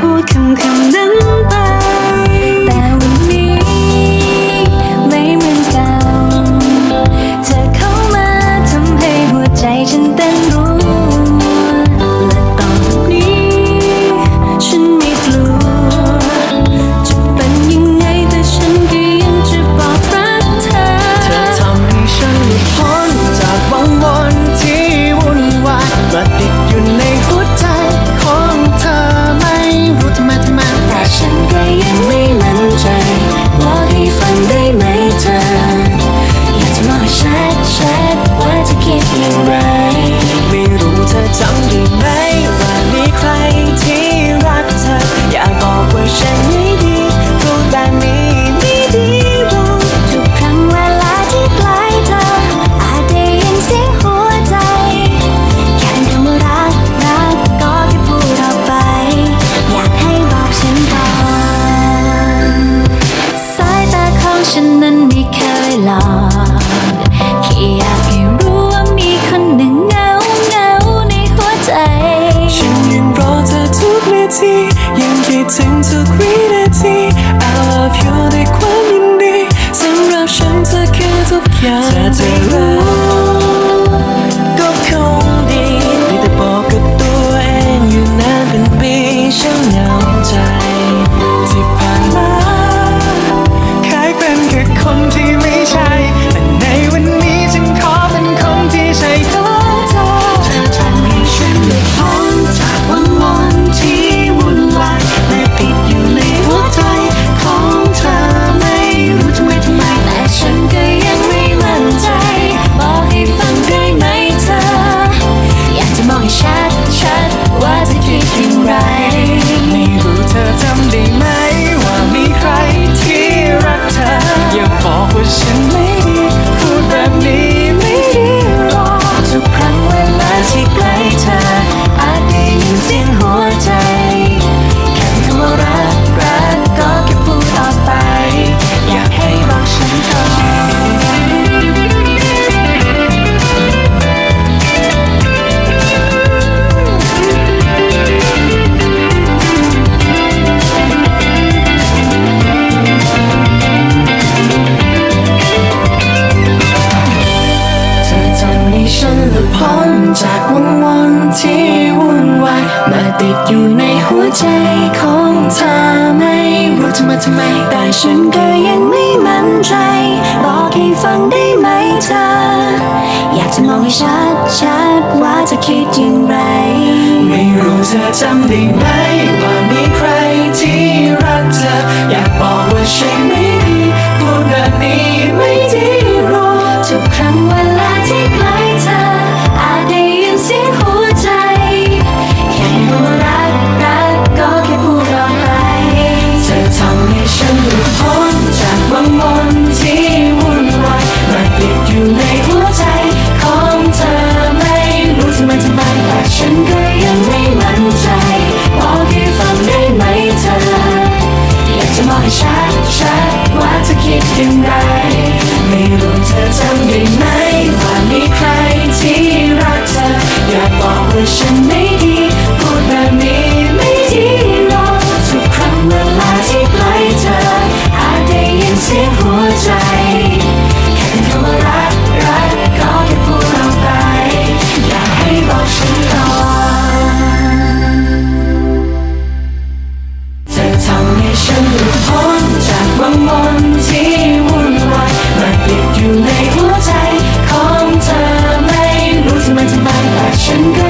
不看看。 ไร ไม่รู้เธอจำได้ไหม ว่ามีใครที่รักเธอ อยากบอกว่าฉันไม่ดีพูดแบบนี้ไม่ดีรอกทุกครั้งเวลาที่ใกล้เธอ อาจได้ยินเสียงหัวใจ แค่คำว่ารักรักก็แค่พูดออกไป อยากให้บอกฉันก่อนสายตาของฉันนั้นไม่เคยหลอก อ ชัดว่าจะคิดอย่างไร ไม่รู้เธอจำได้ไหม ว่ามีใครที่รักเธอ อย่าบอกว่าฉันไม่ดี ลุดพ้นจากวังวนที่วุ่นวายมาติดอยู่ในหัวใจของเธอไม่รู้ทำไมทำไม แต่ฉันก็ยังไม่มั่นใจ บอกให้ฟังได้ไหมเธอ อยากจะมองให้ชัดชัดว่าจะคิดอย่างไร ไม่รู้เธอจำได้ไหม หลุดพ้นจากวังวนที่วุ่นวายมาติดอยู่ในหัวใจของเธอไม่รู้ทำไมทำไมแต่ฉันก็